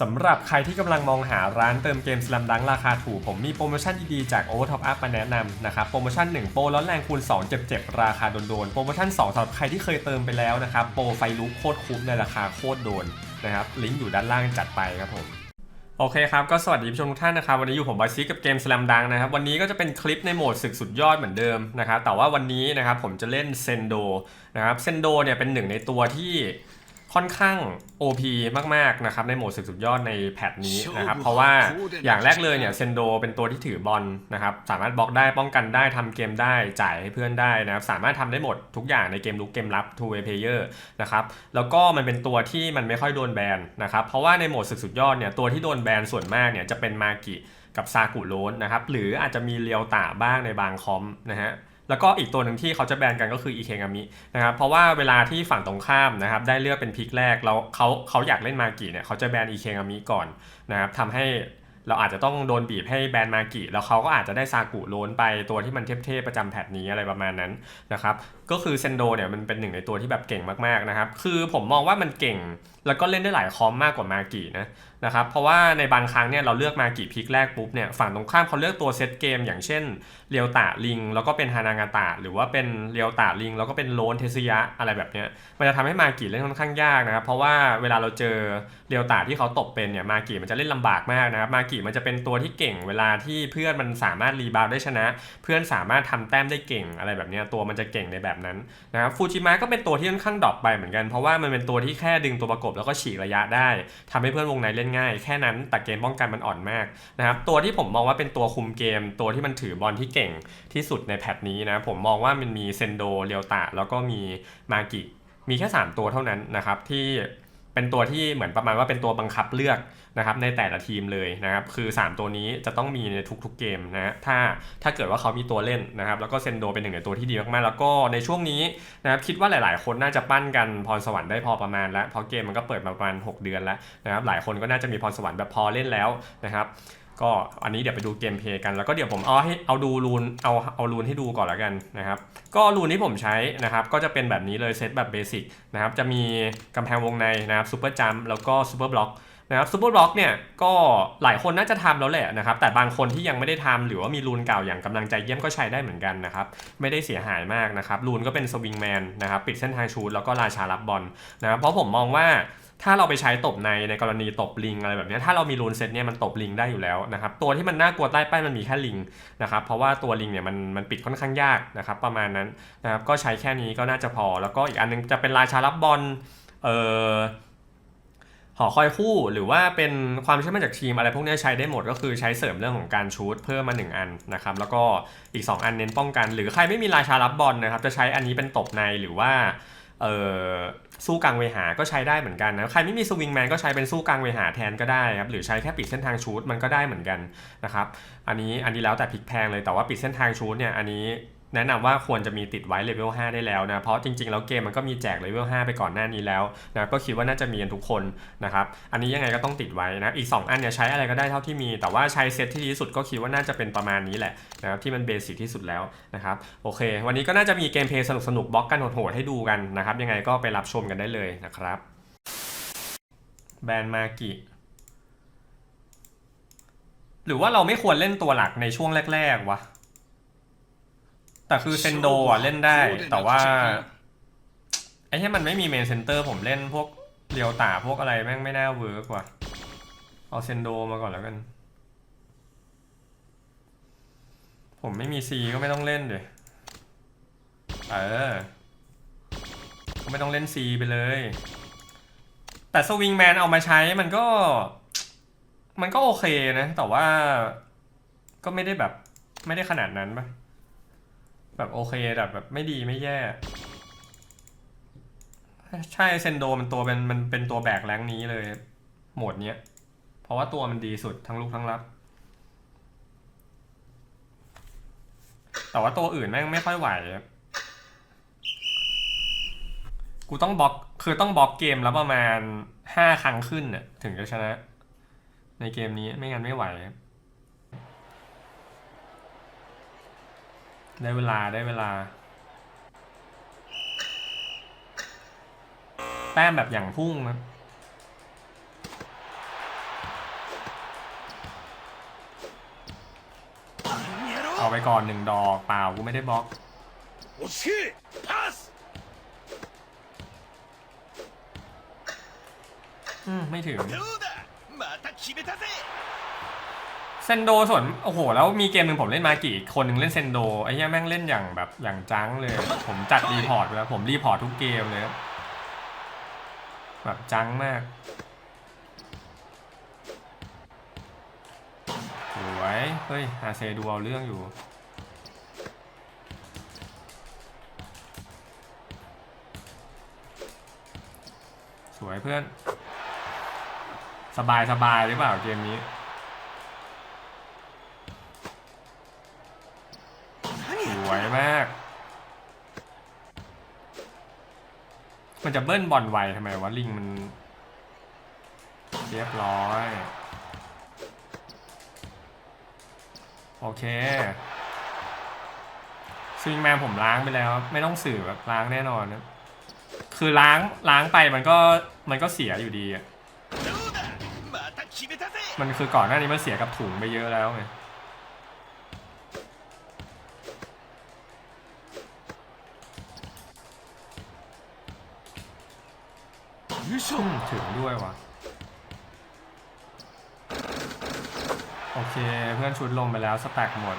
สำหรับใครที่กำลังมองหาร้านเติมเกมสลัมดังราคาถูก ผมมีโปรโมชั่นดีๆจาก o v e r Top Up มาแนะนำนะครับ โปรโมชั่น 1 โปรร้อนแรงคูณ 2 เจ็บๆ ราคาโดนๆ โปรโมชั่น 2สำหรับใครที่เคยเติมไปแล้วนะครับ โปรไฟลุกโคตรคุ้มในราคาโคตรโดนนะครับ ลิงก์อยู่ด้านล่างจัดไปครับผมโอเคครับ ก็สวัสดีผู้ชมทุกท่านนะครับ วันนี้อยู่ผมบอยซิกกับเกมสลัมดังนะครับ วันนี้ก็จะเป็นคลิปในโหมดศึกสุดยอดเหมือนเดิมนะครับแต่ว่าวันนี้นะครับผมจะเล่นเซนโดนะครับเซนโดเนี่ยเป็นหนึ่งในตัวที่ ค่อนข้าง OP มากๆนะครับในโหมดศึกสุดยอดในแพทนี้นะครับเพราะว่าอย่างแรกเลยเนี่ยเซนโดเป็นตัวที่ถือบอลนะครับสามารถบล็อกได้ป้องกันได้ทำเกมได้จ่ายให้เพื่อนได้นะครับสามารถทำได้หมดทุกอย่างในเกมลุกเกมรับ two way player นะครับแล้วก็มันเป็นตัวที่มันไม่ค่อยโดนแบนนะครับเพราะว่าในโหมดศึกสุดยอดเนี่ยตัวที่โดนแบนส่วนมากเนี่ยจะเป็นมากิกับซากุโรนนะครับหรืออาจจะมีเรียวตาบ้างในบางคอมนะฮะ แล้วก็อีกตัวหนึ่งที่เขาจะแบนกันก็คืออีเคงามินะครับเพราะว่าเวลาที่ฝั่งตรงข้ามนะครับได้เลือกเป็นพิกแรกแล้วเขาเขาอยากเล่นมากิเนี่ยเขาจะแบนอีเคงามิก่อนนะครับทำให้ เราอาจจะต้องโดนบีบให้แบนมากิแล้วเขาก็อาจจะได้ซากุโรนไปตัวที่มันเทพๆประจำแพทนี้อะไรประมาณนั้นนะครับก็คือเซนโดเนี่ยมันเป็นหนึ่งในตัวที่แบบเก่งมากๆนะครับคือผมมองว่ามันเก่งแล้วก็เล่นได้หลายคอมมากกว่ามากินะนะครับเพราะว่าในบางครั้งเนี่ยเราเลือกมากิพิกแรกปุ๊บเนี่ยฝั่งตรงข้ามเขาเลือกตัวเซตเกม อย่างเช่นเรียวตาลิง แล้วก็เป็นฮานางาตะหรือว่าเป็นเรียวตาลิง แล้วก็เป็นโลนเทสยะอะไรแบบเนี้ยมันจะทำให้มากิเล่นค่อนข้างยากนะครับเพราะว่าเวลาเราเจอเรียวตาที่เขาตบเป็นเนี่ยมากิมันจะเล่นลำบากมากนะครับมากิมันจะเป็นตัวที่เก่งเวลาที่เพื่อนมันสามารถรีบาวด์ได้ชนะ เพื่อนสามารถทำแต้มได้เก่งอะไรแบบนี้ตัวมันจะเก่งในแบบนั้นนะครับฟูจิมะก็เป็นตัวที่ค่อนข้างดรอปไปเหมือนกัน เพราะว่ามันเป็นตัวที่แค่ดึงตัวประกบแล้วก็ฉีกระยะได้ทำให้เพื่อนวงในเล่นง่าย แค่นั้นแต่เกมป้องกันมันอ่อนมากนะครับตัวที่ผมมองว่าเป็นตัวคุมเกม ตัวที่มันถือบอลที่เก่งที่สุดในแพทนี้นะผมมองว่ามันมีเซนโดเรียวตะแล้วก็มีมากิมีแค่ 3 ตัวเท่านั้นนะครับที่เป็นตัวที่เหมือนประมาณว่าเป็นตัวบังคับเลือก นะครับในแต่ละทีมเลยนะครับคือ 3 ตัวนี้จะต้องมีในทุกๆเกมนะถ้าถ้าเกิดว่าเขามีตัวเล่นนะครับแล้วก็เซนโดเป็นหนึ่งในตัวที่ดีมากๆ แล้วก็ในช่วงนี้นะครับคิดว่าหลายๆ คนน่าจะปั้นกันพรสวรรค์ได้พอประมาณแล้วเพราะเกมมันก็เปิดมาประมาณ 6 เดือนแล้วนะครับหลายคนก็น่าจะมีพรสวรรค์แบบพอเล่นแล้วนะครับก็อันนี้เดี๋ยวไปดูเกมเพย์กันแล้วก็เดี๋ยวผมเอาให้เอาดูรูนเอาเอารูนให้ดูก่อนแล้วกันนะครับก็รูนที่ผมใช้นะครับก็จะเป็นแบบนี้เลยเซตแบบเบสิกนะครับจะมีกำแพงวงในนะครับซูเปอร์จัมแล้วก็ซูเปอร์บล็อก นะครับซูเปอร์บล็อกเนี่ยก็หลายคนน่าจะทำแล้วแหละนะครับแต่บางคนที่ยังไม่ได้ทำหรือว่ามีรูนเก่าอย่างกำลังใจเยี่ยมก็ใช้ได้เหมือนกันนะครับไม่ได้เสียหายมากนะครับรูนก็เป็นสวิงแมนนะครับปิดเส้นทางชูดแล้วก็ราชารับบอลนะครับเพราะผมมองว่าถ้าเราไปใช้ตบในในกรณีตบลิงอะไรแบบนี้ถ้าเรามีรูนเซตเนี่ยมันตบลิงได้อยู่แล้วนะครับตัวที่มันน่ากลัวใต้ป้ายมันมีแค่ลิงนะครับเพราะว่าตัวลิงเนี่ยมันมันปิดค่อนข้างยากนะครับประมาณนั้นนะครับก็ใช้แค่นี้ก็น่าจะพอ แล้วก็อีกอันนึงจะเป็นราชารับบอลเอ่อ หอคอยคู่หรือว่าเป็นความเชื่อมั่นจากทีมอะไรพวกนี้ใช้ได้หมดก็คือใช้เสริมเรื่องของการชูตเพิ่มมา 1 อันนะครับแล้วก็อีก 2 อันเน้นป้องกัน หรือใครไม่มีราชารับบอลนะครับจะใช้อันนี้เป็นตบในหรือว่าเออสู้กลางเวหา ก็ใช้ได้เหมือนกันนะใครไม่มีสวิงแมนก็ใช้เป็นสู้กลางเวหาแทนก็ได้ครับหรือใช้แค่ปิดเส้นทางชูตมันก็ได้เหมือนกันนะครับอันนี้อันนี้แล้วแต่พลิกแพงเลยแต่ว่าปิดเส้นทางชูตเนี่ยอันนี้ แนะนำว่าควรจะมีติดไว้เลเวล5ได้แล้วนะ เพราะจริงๆ แล้วเกมมันก็มีแจกเลเวล5ไปก่อนหน้านี้แล้วนะก็คิดว่าน่าจะมีกันทุกคนนะครับ อันนี้ยังไงก็ต้องติดไว้นะ อีก 2 อันเนี่ยใช้อะไรก็ได้เท่าที่มี แต่ว่าใช้เซตที่ดีที่สุดก็คิดว่าน่าจะเป็นประมาณนี้แหละนะครับที่มันเบสิกที่สุดแล้วนะครับโอเค วันนี้ก็น่าจะมีเกมเพลย์สนุกๆบล็อกกันโหดๆให้ดูกันนะครับยังไงก็ไปรับชมกันได้เลยนะครับแบรนด์มากิหรือว่าเราไม่ควรเล่นตัวหลักในช่วงแรก ๆวะ แต่คือเซนโดอะเล่นได้ แต่ว่าไอ้ที่มันไม่มีเมนเซนเตอร์ผมเล่นพวกเรียวตาพวกอะไรแม่งไม่น่าเวิร์กว่ะเอาเซนโดมาก่อนแล้วกัน ผมไม่มีซีก็ไม่ต้องเล่นเดี๋ยเออก็ไม่ต้องเล่นซีไปเลย แต่สวิงแมนเอามาใช้มันก็ มันก็โอเคนะ แต่ว่าก็ไม่ได้แบบไม่ได้ขนาดนั้นปะ แบบโอเคแบบแบบไม่ดีไม่แย่ ใช่เซนโดมันตัวเป็นมันเป็นตัวแบกแรงนี้เลย โหมดเนี้ย เพราะว่าตัวมันดีสุดทั้งลูกทั้งรับ แต่ว่าตัวอื่นแม่งไม่ค่อยไหว กูต้องบล็อกคือต้องบล็อกเกมแล้วประมาณห้าครั้งขึ้นน่ะถึงจะชนะ ในเกมนี้ไม่งั้นไม่ไหว ได้เวลาได้เวลา แต้มแบบอย่างพุ่งนะเอาไปก่อนหนึ่งดอกเปล่ากูไม่ได้บล็อกอืมไม่ถึง เซนโดส่วนโอ้โห แล้วมีเกมหนึ่งผมเล่นมากี่คนหนึ่งเล่นเซนโดไอ้เหี้ยแม่งเล่นอย่างแบบอย่างจังเลย ผมจัดรีพอร์ตไปแล้วผมรีพอร์ตทุกเกมเลยแบบจังมากสวยเฮ้ยอาเซดูเอาเรื่องอยู่สวยเพื่อน สบายสบายหรือเปล่าเกมนี้ มันจะเบิ้ลบอลไวทำไมวะลิงมัน เรียบร้อย โอเคซิงแมนผมล้างไปแล้ว ไม่ต้องสื่อแบบล้างแน่นอนนะคือล้างล้างไปมันก็มันก็เสียอยู่ดีอะมันคือก่อนหน้านี้มันเสียกับถุงไปเยอะแล้วไง ถึงด้วยวะโอเค เพื่อนชุดลงไปแล้ว สแต็กหมด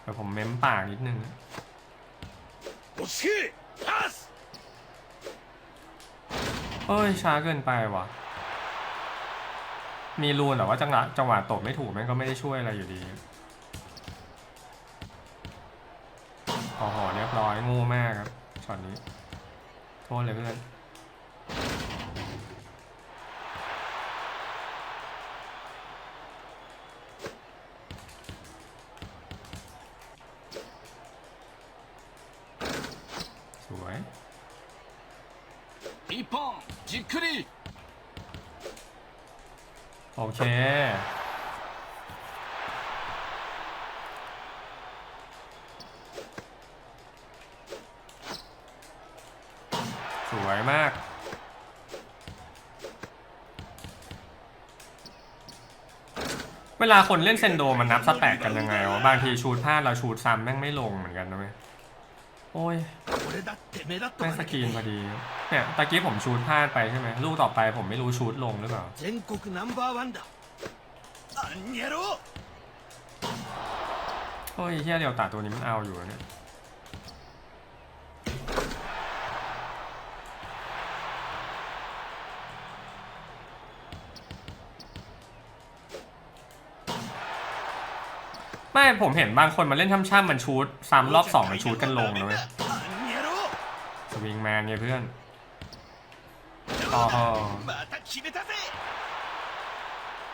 เดี๋ยวผมเม้มปากนิดนึงเอ้ย ช้าเกินไปวะมีรูนแต่ว่าจังหวะจังหวะตบไม่ถูกมันก็ไม่ได้ช่วยอะไรอยู่ดีโอ้โหเรียบร้อยงูแม่ครับ ช็อตนี้ โทษเลยเพื่อน สวย 一本じっくり โอเค วยมาก เวลาคนเล่นเซนโดมันนับสแต็กกันยังไงวะ บางทีชูดพลาดเราชูดซ้ำแม่งไม่ลงเหมือนกันนะเว้ยโอ้ยแม่งสกีนพอดี เนี่ยตะกี้ผมชูดพลาดไปใช่ไหมลูกต่อไปผมไม่รู้ชูดลงหรือเปล่าโอ้ยเฮียเดียวตาตัวนี้มันเอาอยู่เนี่ย ไม่ผมเห็นบางคนมาเล่นช่ำๆมันชูดซ้ำรอบสองมันชูดกันลงนะเว้ย あんにゃろ สวิงแมนเนี่ยเพื่อน どうだあーまた決めたぜ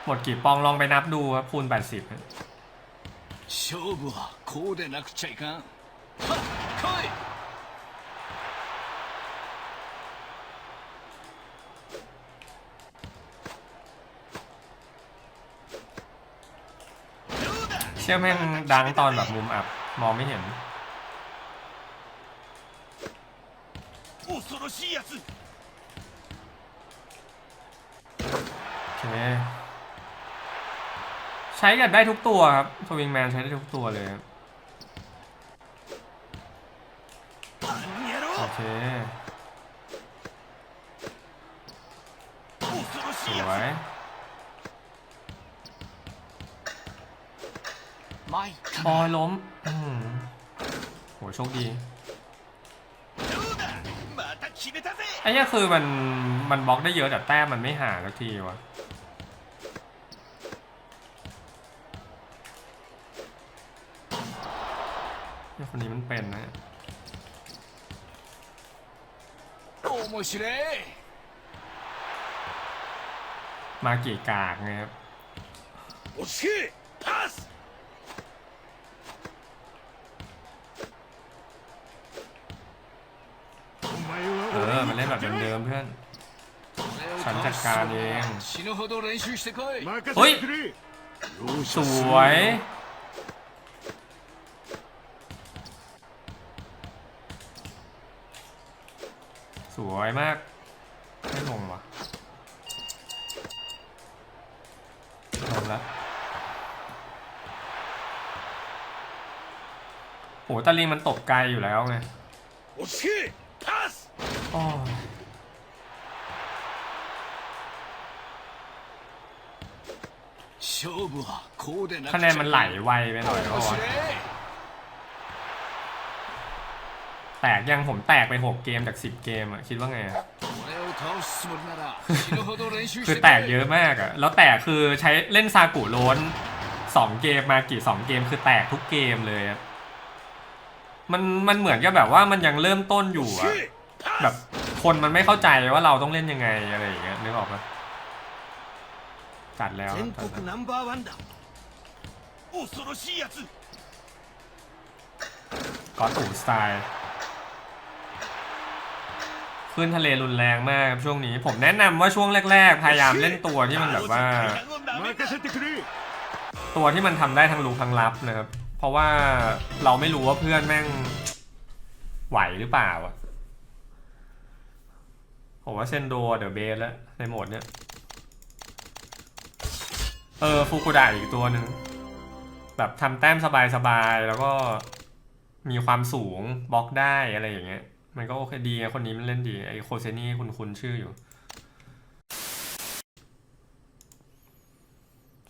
หมดกี่ปองลองไปนับดูครับคูณ 80นะ 勝負はこうでなくちゃいかんはっ来い เชื่อแม่งดังตอนแบบมุมอับ มองไม่เห็นโอเคใช้กันได้ทุกตัวครับทวิงแมนใช้ได้ทุกตัวเลยโอเค บอยบอยล้มโหโชคดีไอ้เนี่ยคือมันมันบล็อกได้เยอะแต่แต้มมันไม่หางสักทีวะไอ้คนนี้มันเป็นนะโอ้มาเกี่กากไงครับโอเกพาส มันเล่นแบบเดิมๆเพื่อน ฉันจัดการเอง เฮ้ย สวย สวยมาก ไม่ลงวะลงละโอ้ตาลิงมันตกไกลอยู่แล้วไง คะแนนมันไหลไวไปหน่อยก่อนแตกยังผมแตกไปหกเกมจากสิบเกมอะคิดว่าไงอะคือแตกเยอะมากอะแล้วแตกคือใช้เล่นซากุล้นสองเกมมากี่สองเกมคือแตกทุกเกมเลยอะมันมันเหมือนกับแบบว่ามันยังเริ่มต้นอยู่อะ แบบคนมันไม่เข้าใจว่าเราต้องเล่นยังไงอะไรอย่างเงี้ยนึกออกปะจัดแล้วจัดก็ตู่สไตล์ขึ้นทะเลรุนแรงมากช่วงนี้ผมแนะนำว่าช่วงแรก ๆ พยายามเล่นตัวที่มันแบบว่า ตัวที่มันทำได้ทั้งรูปทั้งลับนะครับ เพราะว่าเราไม่รู้ว่าเพื่อนแม่งไหวหรือเปล่าอะ ผมว่าเซนโดเด๋อะเบสแล้วในโหมดเนี้ย เออฟูกุดะอีกตัวหนึ่ง แบบทำแต้มสบายๆ แล้วก็มีความสูงบล็อกได้อะไรอย่างเงี้ย มันก็โอเคดีคนนี้มันเล่นดี ไอโคเซนี่คุณคุณชื่ออยู่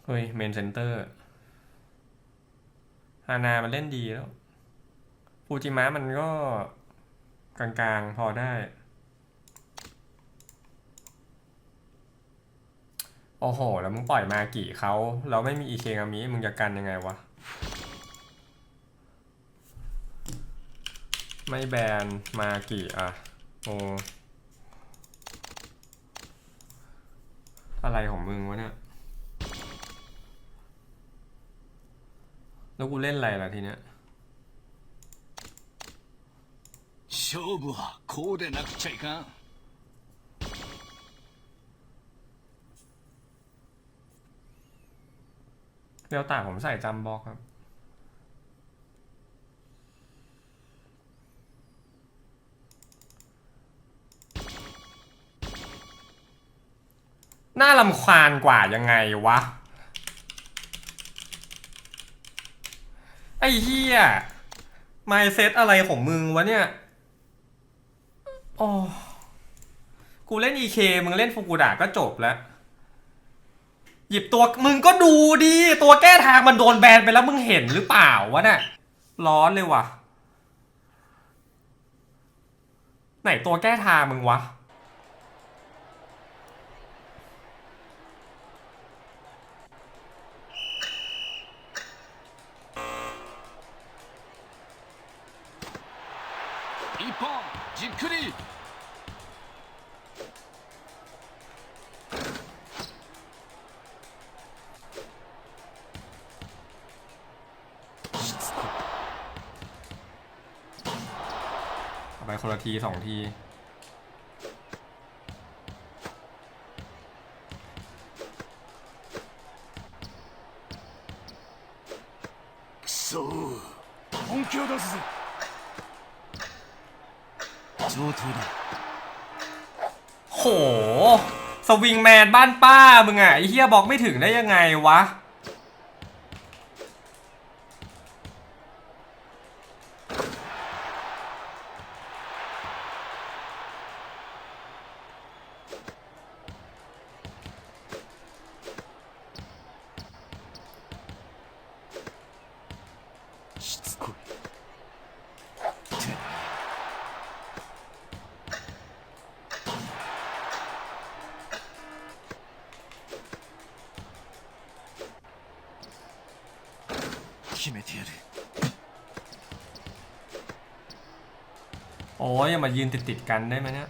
เฮ้ยเมนเซนเตอร์ฮานามันเล่นดีแล้วฟูจิมะมันก็กลางๆ พอได้ โอ้โห แล้วมึงปล่อยมากี่เขาเราไม่มีอีเคงามิมึงจะกันยังไงวะ ไม่แบนมากี่อ่ะโออะไรของมึงวะเนี่ย แล้วกูเล่นอะไรล่ะทีเนี้ย 勝負はこうでなくちゃいかん เรียวตาผมใส่จำบอกครับน่าลำคาญกว่ายังไงวะ ไอ้เหี้ยไมเซ็ตอะไรของมึงวะเนี่ยโอ้กูเล่น EK มึงเล่นฟูกุดะก็จบแล้ว หยิบตัวมึงก็ดูดีตัวแก้ทางมันโดนแบนไปแล้วมึงเห็นหรือเปล่าวะเนี่ยร้อนเลยว่ะ ไหนตัวแก้ทางมึงวะ คนละทีสองที くそ本気を出すぜ上等だ โห สวิงแมนบ้านป้ามึงอ่ะไอ้เฮียบอกไม่ถึงได้ยังไงวะ โอ้ยอย่ามายืนติดติดๆกันได้ไหมเนี่ย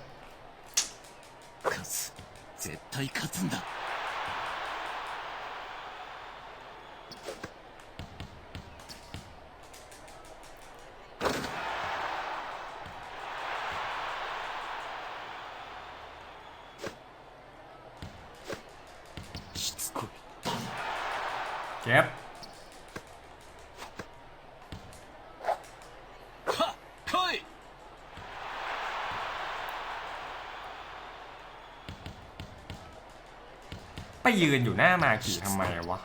ไปยืนอยู่หน้ามากิทำไมวะ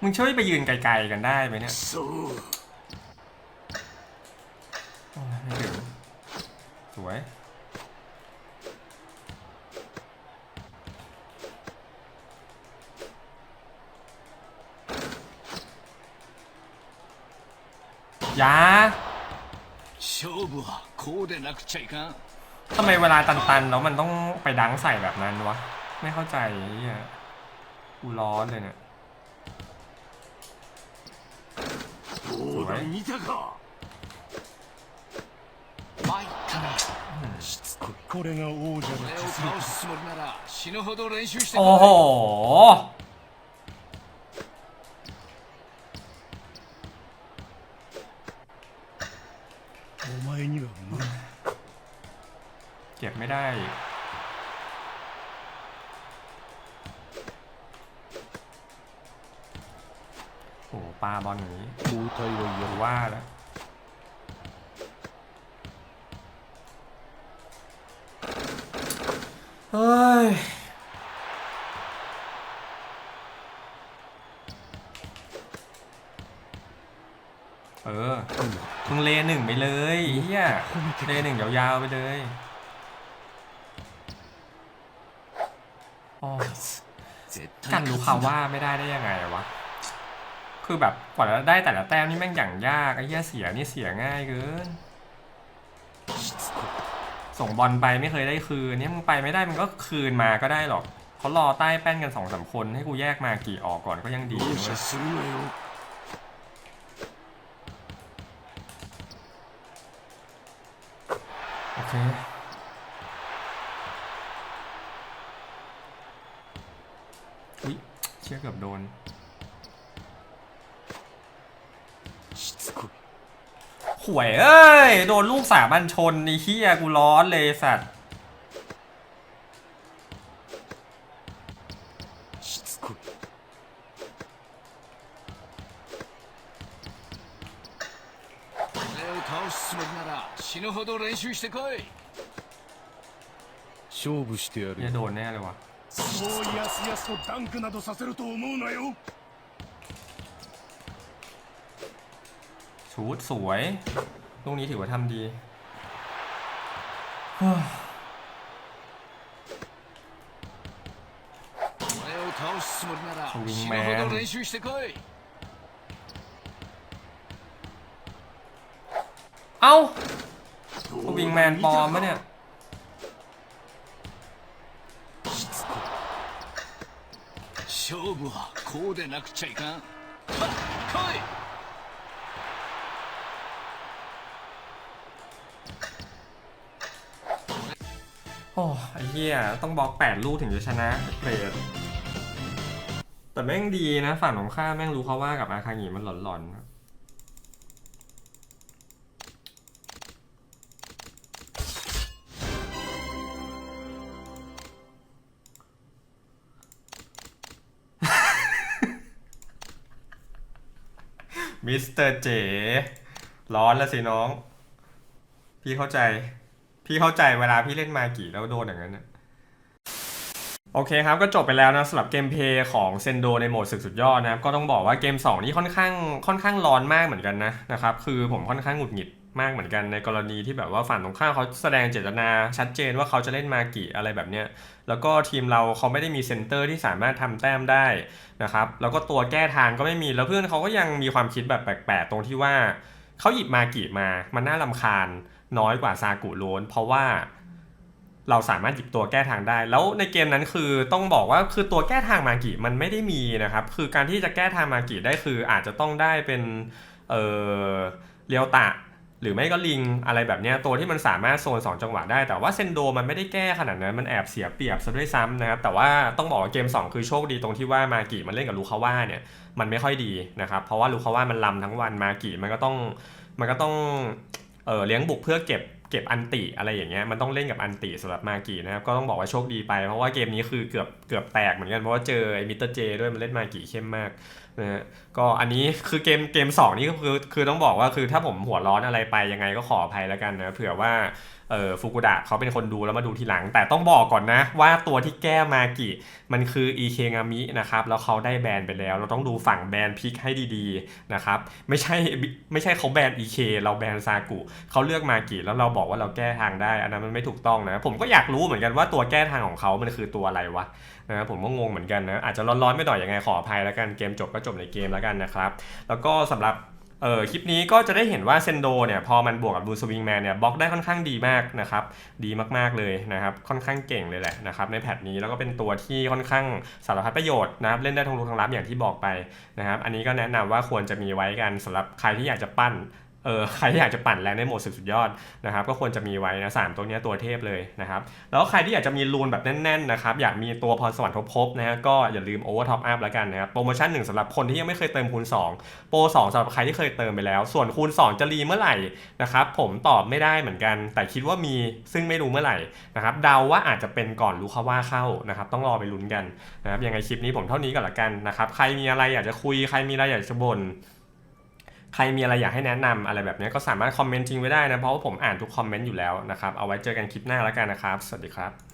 มึงช่วยไปยืนไกลๆกันได้ไหมเนี่ยไม่ถึงสวย ยา勝負はこうでなくちゃいかん ทำไมเวลาตันๆ แล้วมันต้องไปดังใส่แบบนั้นวะ ไม่เข้าใจไอ้เหี้ยกูร้อนเลยเนี่ย どうだ見たか参ったなしつこいこれが王者の俺を実倒すつもりなら死ぬほど練習して โอ้โห お前には無理 เก็บไม่ได้ โอ้ปลาบอลงนี้ดูเธออยู่ว่าแล้วเฮ้ยเออมึงเลหนึ่งไปเลยเฮียเลหนึ่งยาวๆไปเลย กันรู้ข่าวว่าไม่ได้ได้ยังไงวะ คือแบบกว่าจะได้แต่ละแต้มนี่แม่งอย่างยากไอ้เหี้ยเสียนี่เสียง่ายเกิน ส่งบอลไปไม่เคยได้คืนนี่มึงไปไม่ได้มันก็คืนมาก็ได้หรอกเขารอใต้แป้นกันสองสามคนให้กูแยกมากี่ออกก่อนก็ยังดีโอเค เชี่ยเกือบโดน しつこい หวยเอ้ย โดนลูกสามัญชนไอ้เหี้ยกูร้อนเลยสัตว์ しつこい俺を倒すつもりなら死ぬほど練習してこい勝負してやる เนี่ยโดนแน่เลยวะ そうやすやすとダンクなどさせると思うなよ ชูดสวยลูกนี้ถือว่าทำดี 俺を倒すつもりならウィン死マンぬほど練習してこい เอ้าวิงแมนปลอมมะเนี่ย 勝負はこうでなくちゃいかんはっ来い โอ้ไอ้เหี้ยต้องบล็อกแปดลูกถึงจะชนะเกรดแต่แม่งดีนะฝั่งของข้ามแม่งรู้เขาว่ากับอาคางิมันหลอนๆ มิสเตอร์เจ๋ร้อนแล้วสิน้อง พี่เข้าใจ พี่เข้าใจเวลาพี่เล่นมากี่แล้วโดนอย่างนั้นนะโอเคครับ ก็จบไปแล้วนะสำหรับเกมเพย์ของเซนโดในโหมดศึกสุดยอดนะครับ ก็ต้องบอกว่าเกม 2 นี่ค่อนข้างค่อนข้างร้อนมากเหมือนกันนะนะครับ คือผมค่อนข้างหงุดหงิด มากเหมือนกันในกรณีที่แบบว่าฝั่งตรงข้ามเขาแสดงเจตนาชัดเจนว่าเขาจะเล่นมากี่อะไรแบบเนี้ยแล้วก็ทีมเราเขาไม่ได้มีเซนเตอร์ที่สามารถทำแต้มได้นะครับแล้วก็ตัวแก้ทางก็ไม่มีแล้วเพื่อนเขาก็ยังมีความคิดแบบแปลกๆตรงที่ว่าเขาหยิบมากี่มามันน่าลำคาญน้อยกว่าซากุโรนเพราะว่าเราสามารถหยิบตัวแก้ทางได้ แล้วในเกมนั้นคือต้องบอกว่าคือตัวแก้ทางมากิมันไม่ได้มีนะครับ คือการที่จะแก้ทางมากิได้คืออาจจะต้องได้เป็นเออเรียวตะ หรือไม่ก็ลิงอะไรแบบนี้ตัวที่มันสามารถโซน 2 จังหวะได้ แต่ว่าเซนโดมันไม่ได้แก้ขนาดนั้น มันแอบเสียเปรียบซะด้วยซ้ำนะครับ แต่ว่าต้องบอกว่าเกม 2 คือโชคดีตรงที่ว่ามากิมันเล่นกับลูคาว่าเนี่ยมันไม่ค่อยดีนะครับ เพราะว่าลูคาว่ามันลำทั้งวันมากิมันก็ต้องมันก็ต้องเออเลี้ยงบุกเพื่อเก็บเก็บอันติอะไรอย่างเงี้ยมันต้องเล่นกับอันติสำหรับมากีนะครับก็ต้องบอกว่าโชคดีไป เพราะว่าเกมนี้คือเกือบเกือบแตกเหมือนกันเพราะว่าเจอไอ้มิสเตอร์เจด้วยมันเล่นมากีเข้มมากนะฮะก็อันนี้คือเกมเกมสองนี่ก็คือคือต้องบอกว่าคือถ้าผมหัวร้อนอะไรไปยังไงก็ขออภัยแล้วกันนะเผื่อว่าเออฟุกุดะเขาเป็นคนดูแล้วมาดูทีหลัง แต่ต้องบอกก่อนนะว่าตัวที่แก้มากิมันคืออีเคงามินะครับแล้วเขาได้แบนไปแล้ว เราต้องดูฝั่งแบนพิกให้ดีๆนะครับไม่ใช่ไม่ใช่เขาแบนอีเคเราแบนซากุเขาเลือกมากิแล้วเราบอกว่าเราแก้ทางได้อันนั้นมันไม่ถูกต้องนะ ผมก็อยากรู้เหมือนกันว่าตัวแก้ทางของเขามันคือตัวอะไรวะนะผมก็งงเหมือนกันนะอาจจะร้อนๆไม่หน่อยยังไงขออภัยแล้วกันเกมจบก็จบในเกมแล้วกันนะครับ แล้วก็สำหรับเออคลิปนี้ก็จะได้เห็นว่าเซนโดเนี่ยพอมันบวกกับบูสวิงแมนเนี่ยบล็อกได้ค่อนข้างดีมากนะครับ ดีมากๆเลยนะครับ ค่อนข้างเก่งเลยแหละนะครับในแพทนี้แล้วก็เป็นตัวที่ค่อนข้างสารพัดประโยชน์นะครับเล่นได้ทั้งรู้ทั้งรับอย่างที่บอกไปนะครับ อันนี้ก็แนะนำว่าควรจะมีไว้กันสำหรับใครที่อยากจะปั้น เออใครที่อยากจะปั่นแรงในโหมดสุดสุดยอดนะครับก็ควรจะมีไว้นะสามตัวนี้ตัวเทพเลยนะครับแล้วใครที่อยากจะมีรูนแบบแน่นๆนะครับอยากมีตัวพรสวรรค์ทบพบนะฮะก็อย่าลืมโอเวอร์ท็อปอัพแล้วกันนะครับโปรโมชั่นหนึ่งสำหรับคนที่ยังไม่เคยเติมคูณ 2 โปร 2สำหรับใครที่เคยเติมไปแล้ว ส่วนคูณ 2 จะรีเมื่อไหร่นะครับผมตอบไม่ได้เหมือนกัน แต่คิดว่ามีซึ่งไม่รู้เมื่อไหร่นะครับเดาว่าอาจจะเป็นก่อนรู้เขาว่าเข้านะครับต้องรอไปลุ้นกันนะครับยังไงคลิปนี้ผมเท่านี้ก่อนละกันนะครับใครมีอะไรอยากจะคุยใครมีอะไรอยากจะบ่น ใครมีอะไรอยากให้แนะนำอะไรแบบนี้ก็สามารถคอมเมนต์ทิ้งไว้ได้นะ เพราะว่าผมอ่านทุกคอมเมนต์อยู่แล้วนะครับ เอาไว้เจอกันคลิปหน้าแล้วกันนะครับ สวัสดีครับ